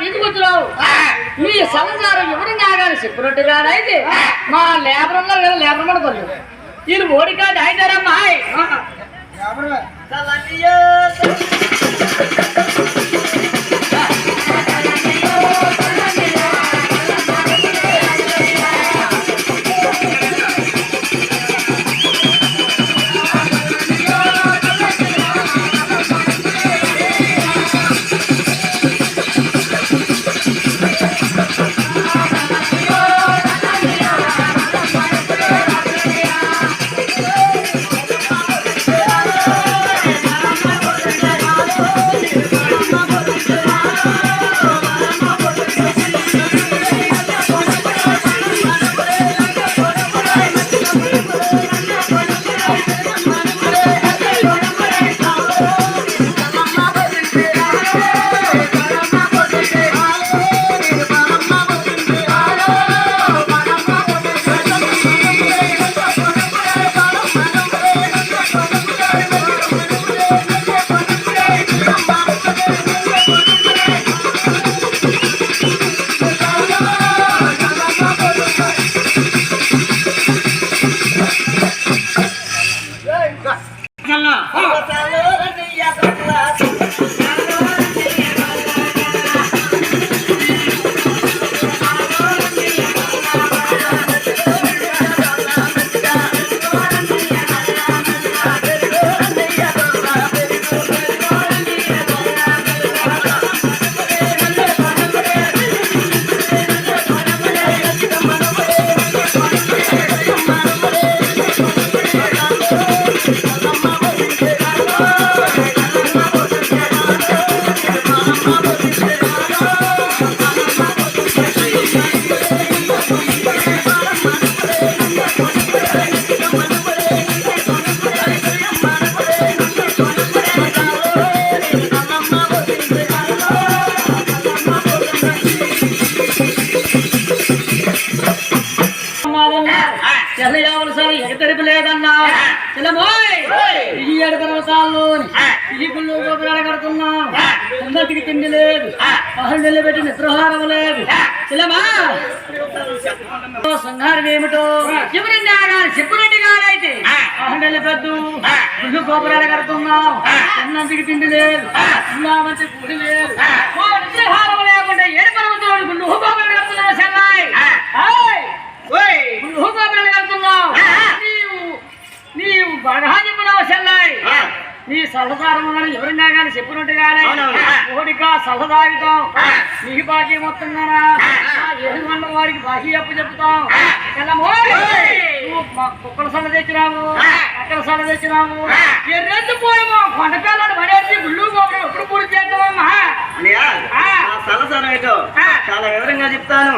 తీసుకొచ్చినావు. మీ సంసారం ఎవరు నాగాలి చెప్పినట్టుగా అయితే మా లేబర్ ఉన్నారు కదా లేబర్ పడుతుంది వీళ్ళు మోడీ కాదు అయితారమ్మా చెల్లయ్యవలసారి ఎగతెరిపి లేదన్నా. చెల్లమోయ్ ఈ ఏడు పర్వతాల్లోని ఈ గుళ్ళు గోపురాలు కడుతున్నాం. అందరికి తిండి లేదు. పహలు నిలబెట్టి నిద్రహారం లేదు. చెల్లమా? సంహారం ఏమిటో? శివరెడ్డి గారు చెప్పినట్టు గారైతే పహలు నిలబెద్దు గుళ్ళు గోపురాలు కడుతున్నాం. అన్నంటికి తిండి లేదు. ఉన్నామంటే గుడి లేదు ఓ నిద్రహారం లేకుండా ఏడు పర్వతాలు గుళ్ళు గోపురాలు కడుతున్నాం చెల్లాయ్ ఏయ్! నువ్వు గోపురాలు కడుతున్నావు నీవు నీవు బాగా చెప్పినావు చెల్లాయి నీ సలసారం కానీ ఎవరినా చెప్పినట్టుగానే ఓడిక సలదాగుతాం నీ బాకీ మొత్తం గానా ఏడు మండల వారికి బాకీ అప్పు చెప్తాం కుక్కల సల తెచ్చినాము అక్కడ సల తెచ్చినాము ఎర్రెందు పోయమో కొండకాలను పడేసి గుళ్ళు గోపురం ఎప్పుడు పూర్తి చేద్దామమ్మా. చాలా వివరంగా చెప్తాను!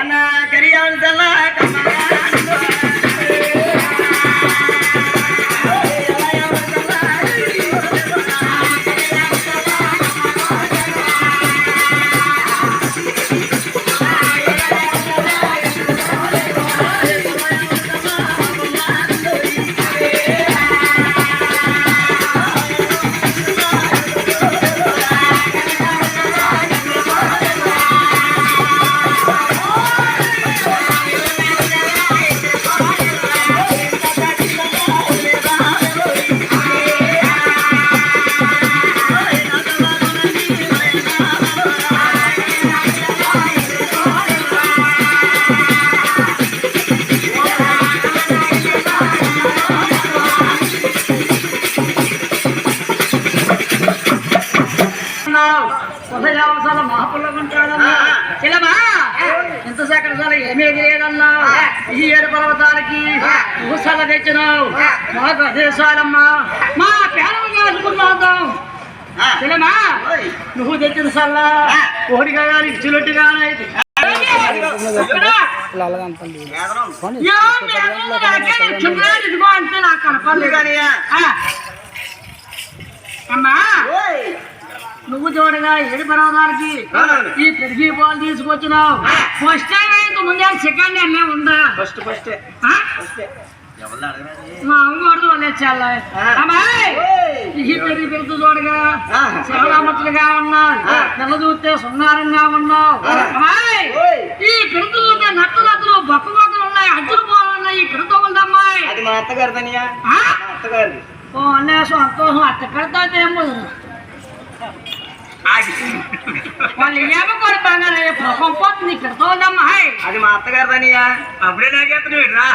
అన్న కరియాలు చిలమా ఎంత సకరసాల ఏమీ లేదన్నా ఈ ఏడు పర్వతాలకి ఊసాల తెచ్చినావు. మాకు అదేశాలమ్మా మా పేదలు కాసుకున్నాం చిలమా నువ్వు తెచ్చిన సల్లా కోడిగా కానీ ఆ. అమ్మా. నువ్వు చూడగా ఏడు అవునవును. ఈ పెరిగి పాలు తీసుకొచ్చినావు. ఫస్ట్ టైం ముందే సెకండ్ అమ్మే ఉందా? ఫస్ట్ ఫస్ట్ మా అమ్మవాడు వాళ్ళే చాలా ఆ. అమ్మాయి. ఈ పెరిగి పెరుగు చూడగా. శివరామతులుగా ఉన్నావు. నెల చూస్తే సున్నారంగా ఉన్నావు. అమ్మాయి. ఈ పెరుగు చూస్తే నట్టు నట్టులు బొక్క బొక్కలు ఉన్నాయి. అజ్జులు బాగున్నాయి ఈ పెరుగు ఉందమ్మాయి అది మా? మా అత్తగారిది. ఓ అన్నయ్య సంతోషం. అట్ట కడతా ఏమో వాళ్ళు ఏమో కూడా బంగారం పొక్కం పోతుంది ఇక్కడ తోదమ్మాయి అది మా అత్తగారిదనియా అప్పుడే నాకేస్తున్నాడు రా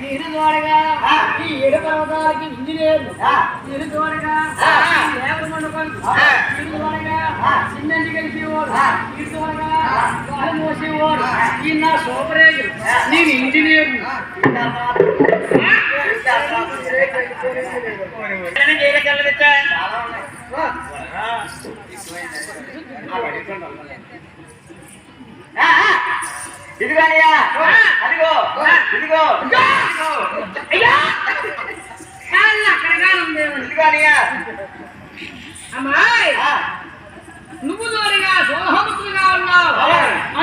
నీరు దూరగా ఈ ఏడు పర్వతాలకి ఇంజనీర్ నీరు దూరగా లేబర్ మండపం నీరు దూరగా సిమెంట్ కలిపేవాడు నీరు దూరగా గాలి మోసేవాడు ఈ నా సూపరేజ్ నేను ఇంజనీర్ ఇదిగోనియా అదిగో ఇదిగో అయ్యా అక్కడ ఉంది ఇదిగోనియా అమ్మాయి నువ్వు దూరగా దోహముతులుగా ఉన్నావు.